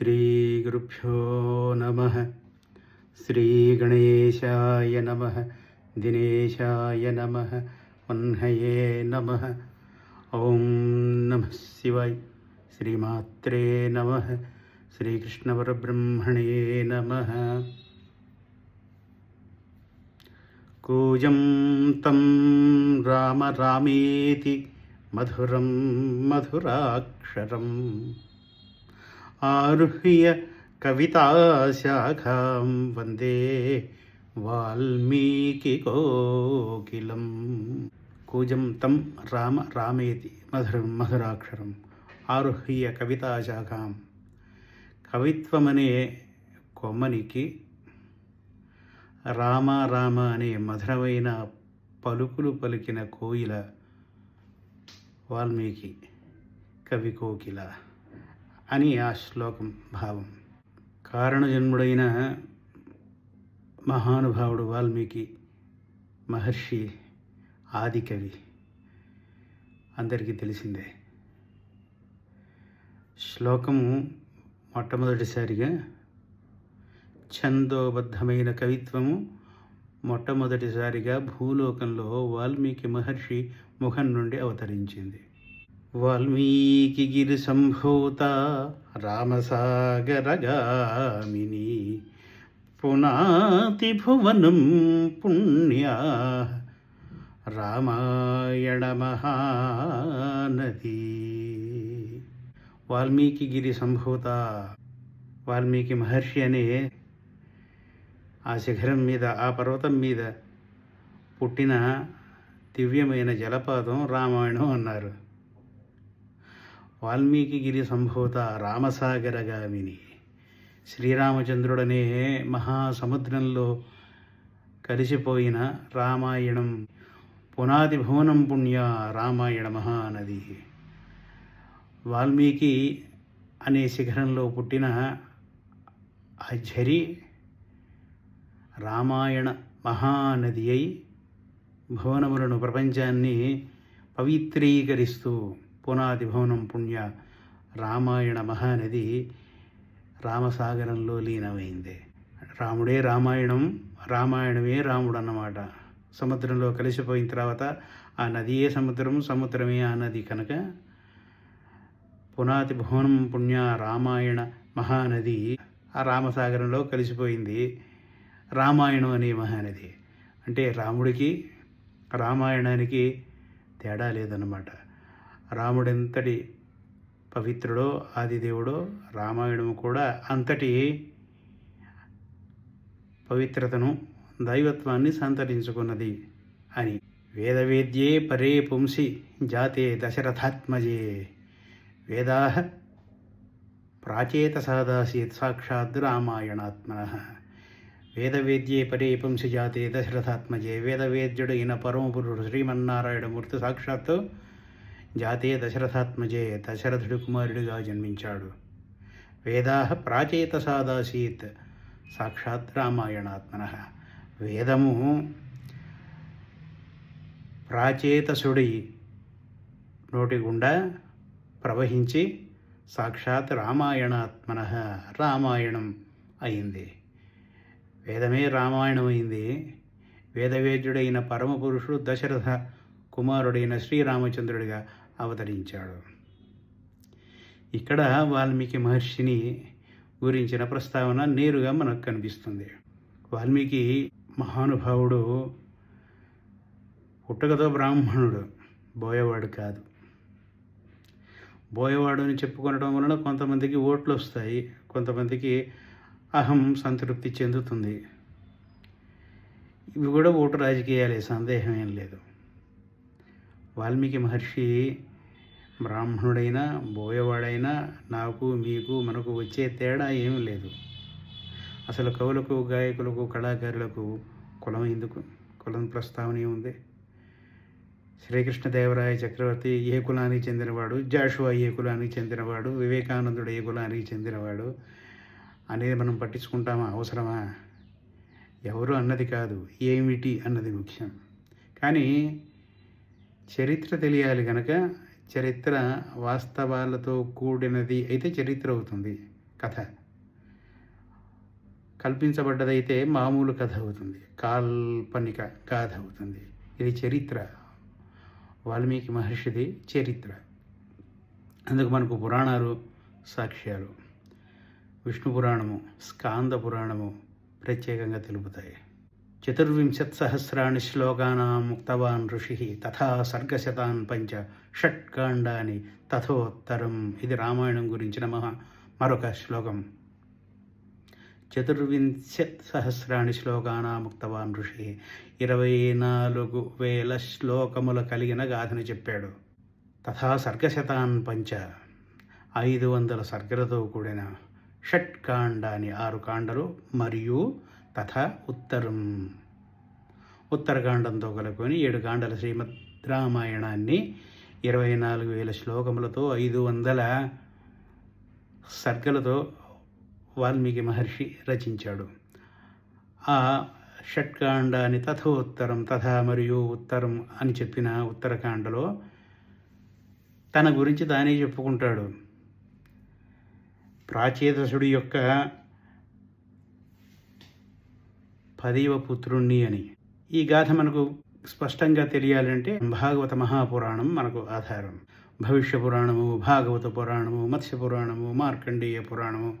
श्रीगुरुभ्यो नमः श्रीगणेशाय नमः दिनेशाय नमः वह्नये नमः ॐ नमः शिवाय श्रीमात्रे नमः श्रीकृष्णपरब्रह्मणे नमः कूजं तं राम रामेति मधुरं मधुराक्षरम् आरुह्य कविताशाखां वन्दे వాల్మీకికోకిలం కూజం తం రామ రామేతి మధురం మధురాక్షరం ఆరుహ్య కవితాశాఖాం కవిత్వమనే కొమ్మనికి రామ రామ అనే మధురమైన పలుకులు పలికిన కోయిల వాల్మీకి కవి కోకిల అని ఆ శ్లోకం భావం. కారణజన్ముడైన మహానుభావుడు వాల్మీకి మహర్షి ఆదికవి అందరికీ తెలిసిందే. శ్లోకము మొట్టమొదటిసారిగా ఛందోబద్ధమైన కవిత్వము మొట్టమొదటిసారిగా భూలోకంలో వాల్మీకి మహర్షి ముఖం నుండి అవతరించింది. వాల్మీకి గిరి సంభూత రామసాగరగామిని పునాతి భువనం పుణ్యా రామాయణ మహానది. వాల్మీకి గిరి సంభూత వాల్మీకి మహర్షి అనే ఆ శిఖరం మీద ఆ పర్వతం మీద పుట్టిన దివ్యమైన జలపాతం రామాయణం అన్నారు. వాల్మీకి గిరి సంభూత రామసాగరగామిని శ్రీరామచంద్రుడనే మహాసముద్రంలో కలిసిపోయిన రామాయణం పునాది భువనం పుణ్య రామాయణ మహానది వాల్మీకి అనే శిఖరంలో పుట్టిన ఆ ఝరి రామాయణ మహానది అయి భువనములను ప్రపంచాన్ని పవిత్రీకరిస్తూ పునాది భవనం పుణ్య రామాయణ మహానది రామసాగరంలో లీనమైంది. రాముడే రామాయణం రామాయణమే రాముడు అన్నమాట సముద్రంలో కలిసిపోయిన తర్వాత ఆ నదియే సముద్రం సముద్రమే ఆ నది కనుక. పునాతి భువనం పుణ్య రామాయణ మహానది ఆ రామసాగరంలో కలిసిపోయింది రామాయణం అనే మహానది. అంటే రాముడికి రామాయణానికి తేడా లేదన్నమాట. రాముడెంతటి పవిత్రుడో ఆదిదేవుడో రామాయణము కూడా అంతటి పవిత్రతను దైవత్వాన్ని సంతరించుకున్నది అని. వేదవేద్యే పరే పుంసి జాతే దశరథాత్మజే. వేదా ప్రాచేత సాదాసీత్ సాక్షాత్ రామాయణాత్మన. వేదవేద్యే పరే పుంసి జాతే దశరథాత్మజే. వేదవేద్యుడైన పరమపురుడు శ్రీమన్నారాయణమూర్తి సాక్షాత్తు జాతీయ దశరథాత్మజే దశరథుడి కుమారుడిగా జన్మించాడు. వేదా ప్రాచేత సాదాసీత్ సాక్షాత్ రామాయణాత్మన. వేదము ప్రాచేతసుడి నోటి గుండా ప్రవహించి సాక్షాత్ రామాయణాత్మన రామాయణం అయింది. వేదమే రామాయణం అయింది వేదవేద్యుడైన పరమపురుషుడు దశరథ కుమారుడైన శ్రీరామచంద్రుడిగా అవతరించాడు. ఇక్కడ వాల్మీకి మహర్షిని గురించిన ప్రస్తావన నేరుగా మనకు కనిపిస్తుంది. వాల్మీకి మహానుభావుడు పుట్టకతో బ్రాహ్మణుడు బోయవాడు కాదు. బోయవాడు అని చెప్పుకొనడం వలన కొంతమందికి ఓట్లు వస్తాయి కొంతమందికి అహం సంతృప్తి చెందుతుంది. ఇవి కూడా ఓటు రాజకీయాలే సందేహం ఏం లేదు. వాల్మీకి మహర్షి బ్రాహ్మణుడైనా బోయవాడైనా నాకు మీకు మనకు వచ్చే తేడా ఏమీ లేదు. అసలు కవులకు గాయకులకు కళాకారులకు కులం ఎందుకు? కులం ప్రస్తావన ఉంది శ్రీకృష్ణదేవరాయ చక్రవర్తి ఏ కులానికి చెందినవాడు? జాషువా ఏ కులానికి చెందినవాడు? వివేకానందుడు ఏ కులానికి చెందినవాడు? అనేది మనం పట్టించుకుంటామా? అవసరమా? ఎవరు అన్నది కాదు ఏమిటి అన్నది ముఖ్యం. కానీ చరిత్ర తెలియాలి కనుక చరిత్ర వాస్తవాలతో కూడినది అయితే చరిత్ర అవుతుంది కథ. కల్పించబడ్డదైతే మామూలు కథ అవుతుంది కాల్పనిక గాథ అవుతుంది. ఇది చరిత్ర. వాల్మీకి మహర్షిది చరిత్ర. అందుకు మనకు పురాణాలు సాక్ష్యాలు. విష్ణు పురాణము స్కాంద పురాణము ప్రత్యేకంగా తెలుపుతాయి. చతుర్వింశత్ సహస్రాణి శ్లోకానాం ముక్తవాన్ ఋషి తథా సర్గశతాన్ పంచ షట్కాండాని తథోత్తరం ఇది రామాయణం గురించి నమ మరొక శ్లోకం. చతుర్వింశత్ సహస్రాణి ఉక్తవాన్ ఋషి ఇరవై నాలుగు వేల శ్లోకముల కలిగిన గాథను చెప్పాడు. తథా సర్గశతాన్ పంచ ఐదు వందల సర్గలతో కూడిన షట్కాండాని ఆరు కాండలు మరియు తథా ఉత్తరం. ఉత్తరకాండంతో కలుపుకొని ఏడు కాండల శ్రీమద్ రామాయణాన్ని ఇరవై నాలుగు వేల శ్లోకములతో ఐదు వందల సర్గలతో వాల్మీకి మహర్షి రచించాడు. ఆ షట్కాండాన్ని తథోత్తరం తథా మరియు ఉత్తరం అని చెప్పిన ఉత్తరకాండలో తన గురించి తానే చెప్పుకుంటాడు. ప్రాచేతసుడి యొక్క పదివ పుత్రుణ్ణి అని. ఈ గాథ మనకు స్పష్టంగా తెలియాలంటే భాగవత మహాపురాణం మనకు ఆధారం. భవిష్య పురాణము భాగవత పురాణము మత్స్య పురాణము మార్కండేయ పురాణము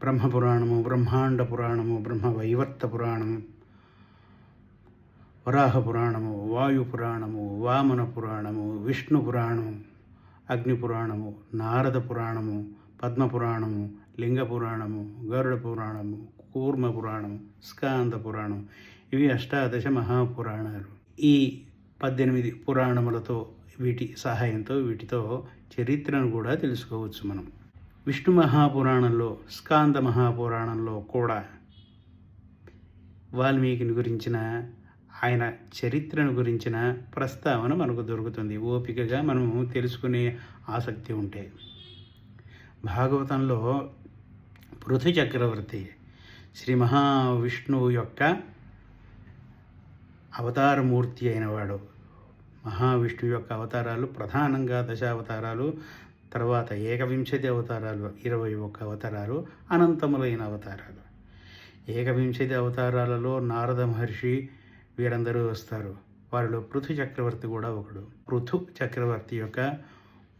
బ్రహ్మపురాణము బ్రహ్మాండ పురాణము బ్రహ్మ వైవర్త పురాణము వరాహ పురాణము వాయు పురాణము వామన పురాణము విష్ణు పురాణము అగ్ని పురాణము నారద పురాణము పద్మ పురాణము లింగ పురాణము గరుడ పురాణము కూర్మ పురాణం స్కాంద పురాణం ఇవి అష్టాదశ మహాపురాణాలు. ఈ పద్దెనిమిది పురాణములతో వీటి సహాయంతో వీటితో చరిత్రను కూడా తెలుసుకోవచ్చు మనం. విష్ణు మహాపురాణంలో స్కాంద మహాపురాణంలో కూడా వాల్మీకిని గురించిన ఆయన చరిత్రను గురించిన ప్రస్తావన మనకు దొరుకుతుంది. ఓపికగా మనము తెలుసుకునే ఆసక్తి ఉంటే. భాగవతంలో పృథు చక్రవర్తి శ్రీ మహావిష్ణువు యొక్క అవతారమూర్తి అయినవాడు. మహావిష్ణువు యొక్క అవతారాలు ప్రధానంగా దశావతారాలు తర్వాత ఏకవింశతి అవతారాలు ఇరవై ఒక్క అవతారాలు అనంతములైన అవతారాలు. ఏకవింశతి అవతారాలలో నారద మహర్షి వీరందరూ వస్తారు. వారిలో పృథు చక్రవర్తి కూడా ఒకడు. పృథు చక్రవర్తి యొక్క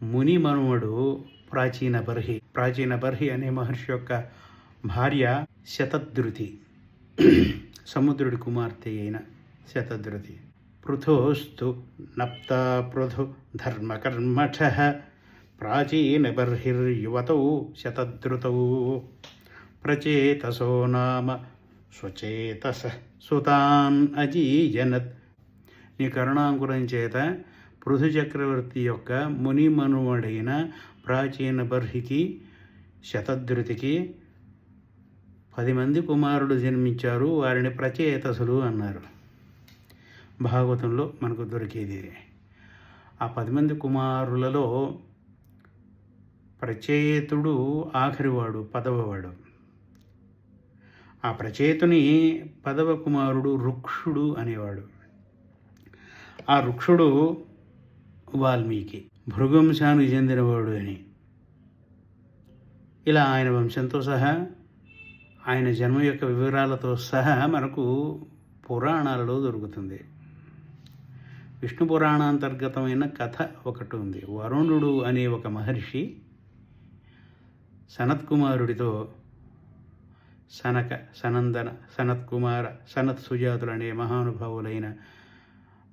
ముని మనుమడు ప్రాచీన బర్హి. ప్రాచీన బర్హి అనే మహర్షి యొక్క భార్య శతధృతి సముద్రుడి కుమార్తె అయిన శతధృతి పృథోస్తు నప్తా పృథు ధర్మకర్మఠ ప్రాచీన బర్హిర్యువతౌ శతధృతౌ ప్రచేతసో నామ స్వచేతస సుతాన్ అజీజనత్ నీ కరుణాంకురం చేత పృథు చక్రవర్తి యొక్క ముని మనుమడైన ప్రాచీన బర్హికి శతధృతికి పది మంది కుమారుడు జన్మించారు వారిని ప్రచేతసులు అన్నారు. భాగవతంలో మనకు దొరికేది ఆ పది మంది కుమారులలో ప్రచేతుడు ఆఖరివాడు పదవవాడు. ఆ ప్రచేతుని పదవ కుమారుడు రుక్షుడు అనేవాడు. ఆ రుక్షుడు వాల్మీకి భృగంశానికి చెందినవాడు అని. ఇలా ఆయన వంశంతో సహా ఆయన జన్మ యొక్క వివరాలతో సహా మనకు పురాణాలలో దొరుకుతుంది. విష్ణు పురాణాంతర్గతమైన కథ ఒకటి ఉంది. వరుణుడు అనే ఒక మహర్షి సనత్కుమారుడితో సనక సనందన సనత్కుమార సనత్ సుజాతులు అనే మహానుభావులైన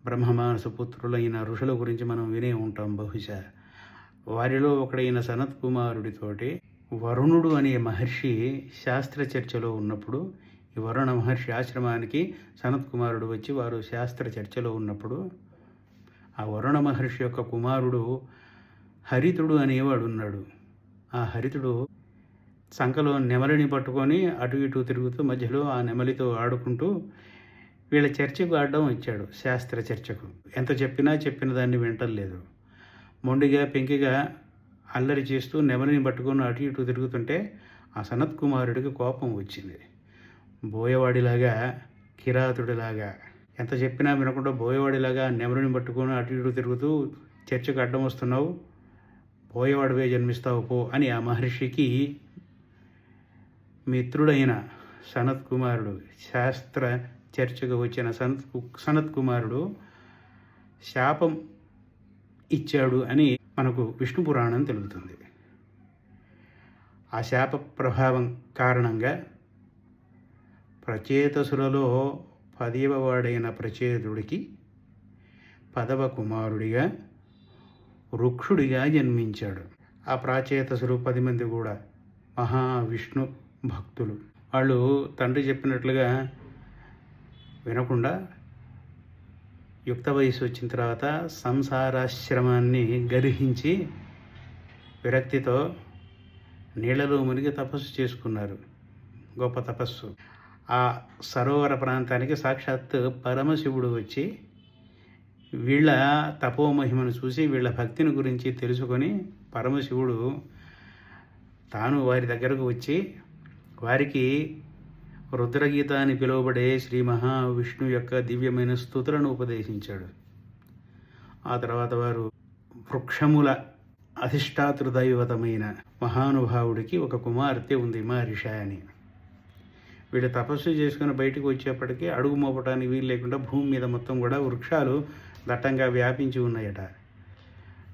బ్రహ్మమానసు పుత్రులైన ఋషుల గురించి మనం వినే ఉంటాం బహుశా. వారిలో ఒకడైన సనత్ కుమారుడితోటి వరుణుడు అనే మహర్షి శాస్త్ర చర్చలో ఉన్నప్పుడు ఈ వరుణ మహర్షి ఆశ్రమానికి సనత్ కుమారుడు వచ్చి వారు శాస్త్ర చర్చలో ఉన్నప్పుడు ఆ వరుణ మహర్షి యొక్క కుమారుడు హరితుడు అనేవాడు ఉన్నాడు. ఆ హరితుడు సంకలో నెమలిని పట్టుకొని అటు ఇటు తిరుగుతూ మధ్యలో ఆ నెమలితో ఆడుకుంటూ వీళ్ళ చర్చకు ఆడడం వచ్చాడు శాస్త్ర చర్చకు. ఎంత చెప్పినా చెప్పిన దాన్ని వింటలేదు. మొండిగా పెంకిగా అల్లరి చేస్తూ నెమలిని పట్టుకొని అటు ఇటు తిరుగుతుంటే ఆ సనత్ కుమారుడికి కోపం వచ్చింది. బోయవాడిలాగా కిరాతుడిలాగా ఎంత చెప్పినా వినకుండా బోయవాడిలాగా నెమలిని పట్టుకొని అటు ఇటు తిరుగుతూ చర్చకు అడ్డం వస్తున్నావు బోయవాడివే జన్మిస్తావు పో అని ఆ మహర్షికి మిత్రుడైన సనత్ కుమారుడు శాస్త్ర చర్చకు వచ్చిన సనత్ కు- సనత్ కుమారుడు శాపం ఇచ్చాడు అని మనకు విష్ణు పురాణం తెలుగుతుంది ఆ శాప ప్రభావం కారణంగా ప్రచేతసులలో పదివవాడైన ప్రచేతుడికి పదవ కుమారుడిగా వృక్షుడిగా జన్మించాడు. ఆ ప్రాచేతసులు పది మంది కూడా మహావిష్ణు భక్తులు. వాళ్ళు తండ్రి చెప్పినట్లుగా వినకుండా యుక్త వయసు వచ్చిన తర్వాత సంసారాశ్రమాన్ని గర్హించి విరక్తితో నీళ్ళలో మునిగి తపస్సు చేసుకున్నారు. గొప్ప తపస్సు. ఆ సరోవర ప్రాంతానికి సాక్షాత్ పరమశివుడు వచ్చి వీళ్ళ తపోమహిమను చూసి వీళ్ళ భక్తిని గురించి తెలుసుకొని పరమశివుడు తాను వారి దగ్గరకు వచ్చి వారికి రుద్రగీత అని పిలువబడే శ్రీ మహావిష్ణు యొక్క దివ్యమైన స్థుతులను ఉపదేశించాడు. ఆ తర్వాత వారు వృక్షముల అధిష్టాతృ దైవతమైన మహానుభావుడికి ఒక కుమార్తె ఉంది మహర్ష అని వీడు తపస్సు చేసుకుని బయటకు వచ్చేప్పటికీ అడుగు మోపటానికి వీలు లేకుండా భూమి మీద మొత్తం కూడా వృక్షాలు దట్టంగా వ్యాపించి ఉన్నాయట.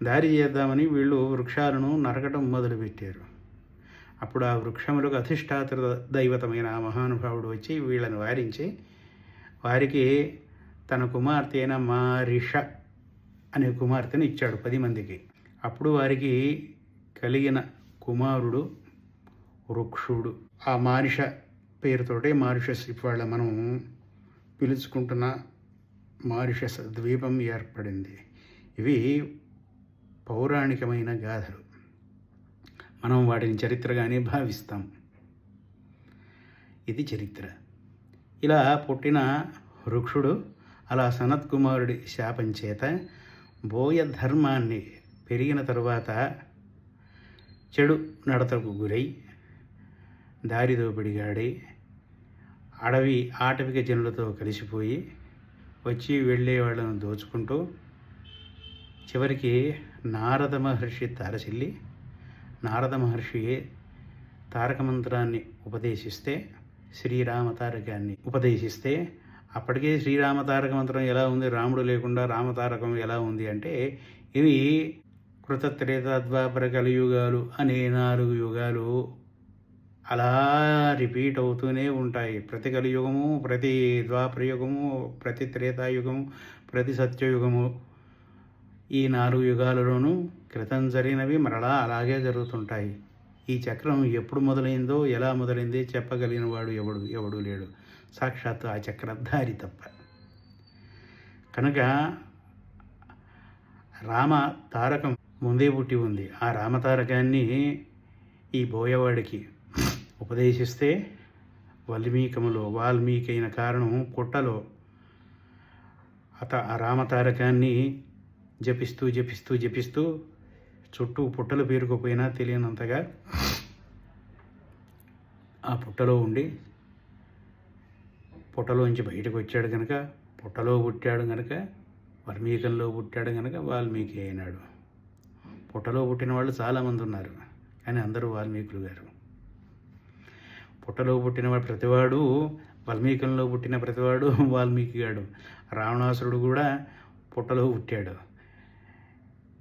దారి చేద్దామని వీళ్ళు వృక్షాలను నరకటం మొదలుపెట్టారు. అప్పుడు ఆ వృక్షములకు అధిష్టాతృ దైవతమైన ఆ మహానుభావుడు వచ్చి వీళ్ళని వారించి వారికి తన కుమార్తె అయిన మారిష అనే కుమార్తెను ఇచ్చాడు పది మందికి. అప్పుడు వారికి కలిగిన కుమారుడు వృక్షుడు ఆ మారిష పేరుతోటే మారిషస్ ఇవాళ మనం పిలుచుకుంటున్న మారిషస్ ద్వీపం ఏర్పడింది. ఇవి పౌరాణికమైన గాథలు. మనం వాటిని చరిత్రగానే భావిస్తాం. ఇది చరిత్ర. ఇలా పుట్టిన వృక్షుడు అలా సనత్ కుమారుడి శాపం చేత బోయ ధర్మాన్ని పెరిగిన తరువాత చెడు నడతకు గురై దారిదోపిడిగాడి అడవి ఆటవిక జనులతో కలిసిపోయి వచ్చి వెళ్ళే వాళ్ళను దోచుకుంటూ చివరికి నారద మహర్షి తారసిల్లి నారద మహర్షియే తారక మంత్రాన్ని ఉపదేశిస్తే శ్రీరామ తారకాన్ని ఉపదేశిస్తే అప్పటికే శ్రీరామ తారక మంత్రం ఎలా ఉంది రాముడు లేకుండా రామతారకం ఎలా ఉంది అంటే ఇవి కృతత్రేతద్వాపర కలియుగాలు అనే నాలుగు యుగాలు అలా రిపీట్ అవుతూనే ఉంటాయి. ప్రతి కలియుగము ప్రతి ద్వాపరయుగము ప్రతి త్రేతాయుగము ప్రతి సత్యయుగము ఈ నాలుగు యుగాలలోనూ క్రితం జరిగినవి మరలా అలాగే జరుగుతుంటాయి. ఈ చక్రం ఎప్పుడు మొదలైందో ఎలా మొదలైంది చెప్పగలిగిన వాడు ఎవడు ఎవడు లేడు. సాక్షాత్తు ఆ చక్రధారి తప్ప. కనుక రామ తారకం ముందే పుట్టి ఉంది. ఆ రామతారకాన్ని ఈ బోయవాడికి ఉపదేశిస్తే వాల్మీకములో వాల్మీకి అయిన కారణం పుట్టలో అత ఆ రామతారకాన్ని జపిస్తూ జపిస్తూ జపిస్తూ చుట్టూ పుట్టలు పేరుకుపోయినా తెలియనంతగా ఆ పుట్టలో ఉండి పుట్టలోంచి బయటకు వచ్చాడు కనుక పుట్టలో పుట్టాడు కనుక వర్మీకంలో పుట్టాడు కనుక వాల్మీకి అయినాడు. పుట్టలో పుట్టిన వాళ్ళు చాలామంది ఉన్నారు కానీ అందరూ వాల్మీకులు గారు. పుట్టలో పుట్టినవాడు ప్రతివాడు వాల్మీకంలో పుట్టిన ప్రతివాడు వాల్మీకి గాడు. రావణాసురుడు కూడా పుట్టలో పుట్టాడు.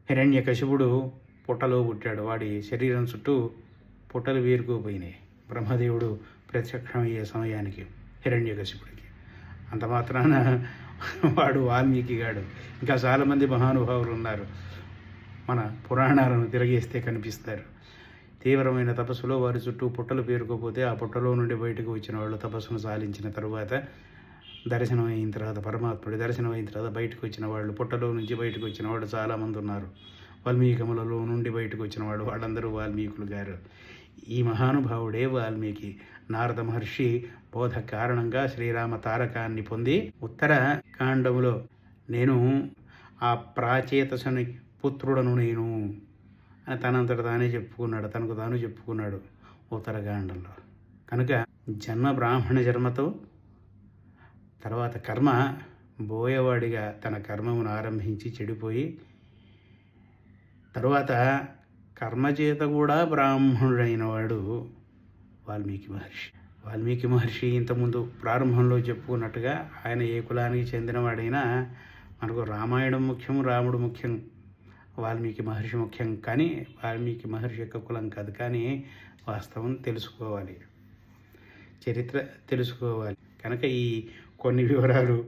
హిరణ్యకశిపుడు పుట్టలో పుట్టాడు. వాడి శరీరం చుట్టూ పుట్టలు వేరుకోపోయినాయి బ్రహ్మదేవుడు ప్రత్యక్షమయ్యే సమయానికి హిరణ్యకశిపుడికి అంత మాత్రాన వాడు వాల్మీకి గాడు. ఇంకా చాలామంది మహానుభావులు ఉన్నారు. మన పురాణాలను తిరగేస్తే కనిపిస్తారు. తీవ్రమైన తపస్సులో వారి చుట్టూ పుట్టలు పేరుకోపోతే ఆ పుట్టలో నుండి బయటకు వచ్చిన వాళ్ళు తపస్సును సాధించిన తరువాత దర్శనం అయిన తర్వాత పరమాత్ముడి దర్శనం అయిన తర్వాత బయటకు వచ్చిన వాళ్ళు పుట్టలో నుంచి బయటకు వచ్చిన వాళ్ళు చాలామంది ఉన్నారు. వాల్మీకములలో నుండి బయటకు వచ్చిన వాళ్ళు వాళ్ళందరూ వాల్మీకులు గారు. ఈ మహానుభావుడే వాల్మీకి. నారద మహర్షి బోధ కారణంగా శ్రీరామ తారకాన్ని పొంది ఉత్తర కాండములో నేను ఆ ప్రాచేతసుని పుత్రుడను నేను అని తనంతట తానే చెప్పుకున్నాడు తనకు తాను చెప్పుకున్నాడు ఉత్తరకాండంలో కనుక జన్మ బ్రాహ్మణ జన్మతో తర్వాత కర్మ బోయవాడిగా తన కర్మమును ఆరంభించి చెడిపోయి తరువాత కర్మ చేత కూడా బ్రాహ్మణుడైన వాడు వాల్మీకి మహర్షి. వాల్మీకి మహర్షి ఇంతకుముందు ప్రారంభంలో చెప్పుకున్నట్టుగా ఆయన ఏ కులానికి చెందినవాడైనా మనకు రామాయణం ముఖ్యం రాముడు ముఖ్యం వాల్మీకి మహర్షి ముఖ్యం. కానీ వాల్మీకి మహర్షి యొక్క కులం కాదు. కానీ వాస్తవం తెలుసుకోవాలి. చరిత్ర తెలుసుకోవాలి. కనుక ఈ కొన్ని వివరాలు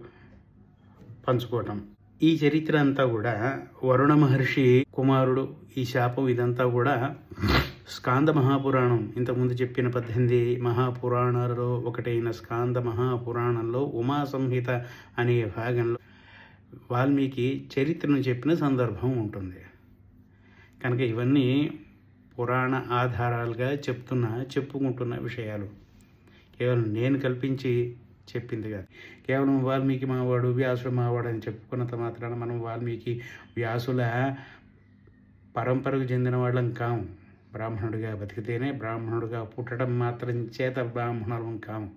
పంచుకోవటం. ఈ చరిత్ర అంతా కూడా వరుణ మహర్షి కుమారుడు ఈ శాపం ఇదంతా కూడా స్కాంద మహాపురాణం. ఇంతకుముందు చెప్పిన పద్దెనిమిది మహాపురాణాలలో ఒకటైన స్కాంద మహాపురాణంలో ఉమా సంహిత అనే భాగంలో వాల్మీకి చరిత్రను చెప్పిన సందర్భం ఉంటుంది. కనుక ఇవన్నీ పురాణ ఆధారాలుగా చెప్తున్న చెప్పుకుంటున్న విషయాలు. కేవలం నేను కల్పించి చెప్పింది కాదు. కేవలం వాల్మీకి మావాడు వ్యాసుడు మావాడు అని చెప్పుకున్నంత మాత్రాన మనం వాల్మీకి వ్యాసుల పరంపరకు చెందిన వాళ్ళం కాము బ్రాహ్మణుడిగా బతికితేనే బ్రాహ్మణుడిగా పుట్టడం మాత్రం చేత బ్రాహ్మణులం కాము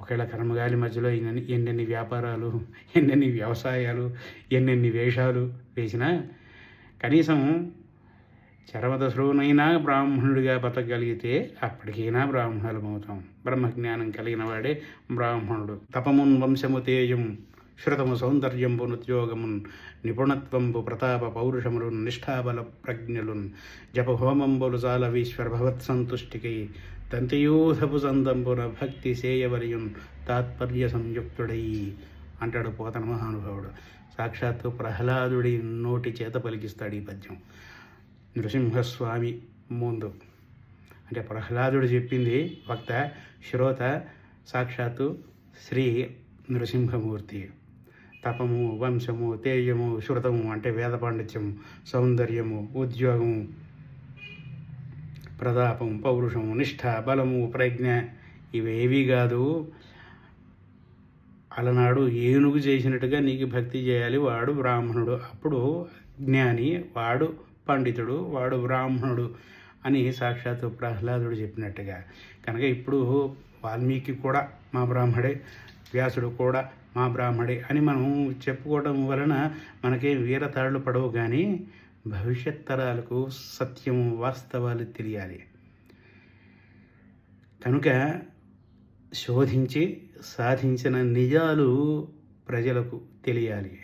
ఒకవేళ కర్మగాలి మధ్యలో ఎన్ని ఎన్నెన్ని వ్యాపారాలు ఎన్నెన్ని వ్యవసాయాలు ఎన్నెన్ని వేషాలు వేసినా కనీసం చరమదశలోనైనా బ్రాహ్మణుడిగా బతకగలిగితే అప్పటికైనా బ్రాహ్మణులం అవుతాం బ్రహ్మజ్ఞానం కలిగిన వాడే బ్రాహ్మణుడు. తపమున్ వంశము తేజం శృతము సౌందర్యంపు ఉద్యోగమున్ నిపుణత్వంబు ప్రతాప పౌరుషములున్ నిష్ఠాబల ప్రజ్ఞలున్ జపహోమంబులు చాల వీశ్వర భవత్ సంతుష్టికై తంతయూధపు భక్తి సేయవరియున్ తాత్పర్య సంయుక్తుడై అంటాడు పోతన మహానుభావుడు. సాక్షాత్తు ప్రహ్లాదుడి నోటి చేత పలికిస్తాడు ఈ పద్యం. నృసింహస్వామి ముందు. అంటే ప్రహ్లాదుడు చెప్పింది వక్త శ్రోత సాక్షాత్తు శ్రీ నృసింహమూర్తి. తపము వంశము తేజము శృతము అంటే వేద పాండిత్యము సౌందర్యము ఉద్యోగము ప్రతాపం పౌరుషము నిష్ఠ బలము ప్రజ్ఞ ఇవేవి కాదు. అలనాడు ఏనుగు చేసినట్టుగా నీకు భక్తి చేయాలి. వాడు బ్రాహ్మణుడు. అప్పుడు జ్ఞాని వాడు పండితుడు వాడు బ్రాహ్మణుడు అని సాక్షాత్తు ప్రహ్లాదుడు చెప్పినట్టుగా. కనుక ఇప్పుడు వాల్మీకి కూడా మా బ్రాహ్మడే వ్యాసుడు కూడా మా బ్రాహ్మడే అని మనం చెప్పుకోవడం వలన మనకేం వీరతాళ్ళు పడవు కానీ భవిష్యత్ తరాలకు సత్యం వాస్తవాలు తెలియాలి. కనుక శోధించి సాధించిన నిజాలు ప్రజలకు తెలియాలి.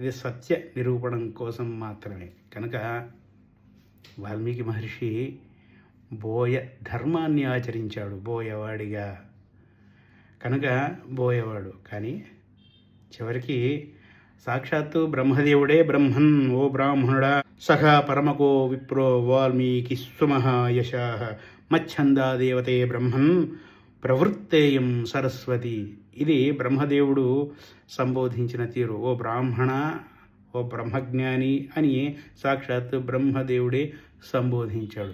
ఇది సత్య నిరూపణం కోసం మాత్రమే. కనుక వాల్మీకి మహర్షి బోయ ధర్మాన్ని ఆచరించాడు బోయవాడిగా. కనుక బోయవాడు కానీ చివరికి సాక్షాత్తు బ్రహ్మదేవుడే బ్రహ్మన్ ఓ బ్రాహ్మణుడా. సహా పరమకో విప్రో వాల్మీకి సుమహాయశ. మచ్ఛందా దేవతే బ్రహ్మన్ ప్రవృత్తేయం సరస్వతి. ఇది బ్రహ్మదేవుడు సంబోధించిన తీరు. ఓ బ్రాహ్మణ ఓ బ్రహ్మజ్ఞాని అని సాక్షాత్ బ్రహ్మదేవుడే సంబోధించాడు.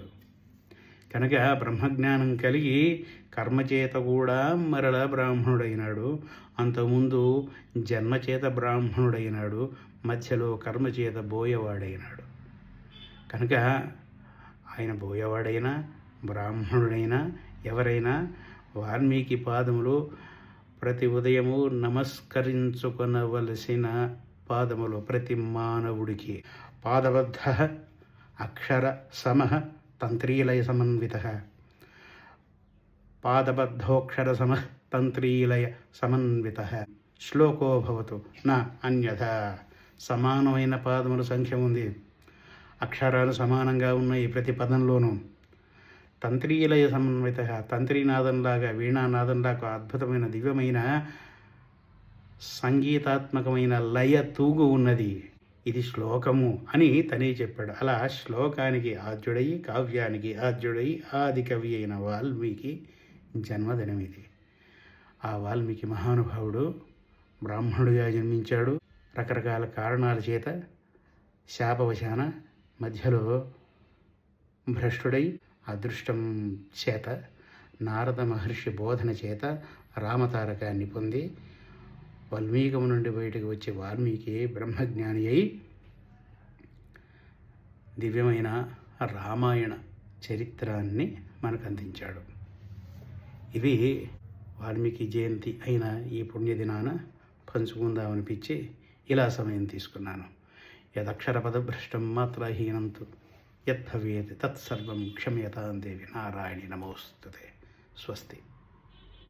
కనుక బ్రహ్మజ్ఞానం కలిగి కర్మచేత కూడా మరల బ్రాహ్మణుడైనాడు. అంతకుముందు జన్మచేత బ్రాహ్మణుడైనాడు. మధ్యలో కర్మచేత బోయవాడైనాడు. కనుక ఆయన బోయవాడైనా బ్రాహ్మణుడైనా ఎవరైనా వాల్మీకి పాదములు ప్రతి ఉదయము నమస్కరించుకొనవలసిన పాదములు ప్రతి మానవుడికి పాదబద్ధ అక్షర సమ తంత్రీలయ సమన్విత. పాదబద్ధోక్షర సమ తంత్రీలయ సమన్విత. శ్లోకో భవతు నా అన్యథ. సమానమైన పాదముల సంఖ్య ఉంది. అక్షరాలు సమానంగా ఉన్నాయి ప్రతి పదంలోనూ. తంత్రీలయ సమన్విత తంత్రీనాదంలాగా వీణానాదంలాగా అద్భుతమైన దివ్యమైన సంగీతాత్మకమైన లయ తూగు ఉన్నది. ఇది శ్లోకము అని తనే చెప్పాడు. అలా శ్లోకానికి ఆద్యుడై కావ్యానికి ఆద్యుడై ఆది కవి అయిన వాల్మీకి జన్మదినం ఇది. ఆ వాల్మీకి మహానుభావుడు బ్రాహ్మణుడిగా జన్మించాడు. రకరకాల కారణాల చేత శాపవశాన మధ్యలో భ్రష్టుడై అదృష్టం చేత నారద మహర్షి బోధన చేత రామతారకాన్ని పొంది వాల్మీకం నుండి బయటకు వచ్చే వాల్మీకి బ్రహ్మజ్ఞాని అయి దివ్యమైన రామాయణ చరిత్రాన్ని మనకు అందించాడు ఇవి వాల్మీకి జయంతి అయిన ఈ పుణ్యదినాన పంచుకుందామనిపించి ఇలా సమయం తీసుకున్నాను. యదక్షర పదభ్రష్టం మాత్రహీనంతు యద్భవేత్ తత్సర్వం క్షమ్యతాం దేవి నారాయణి నమోస్తుతే. స్వస్తి.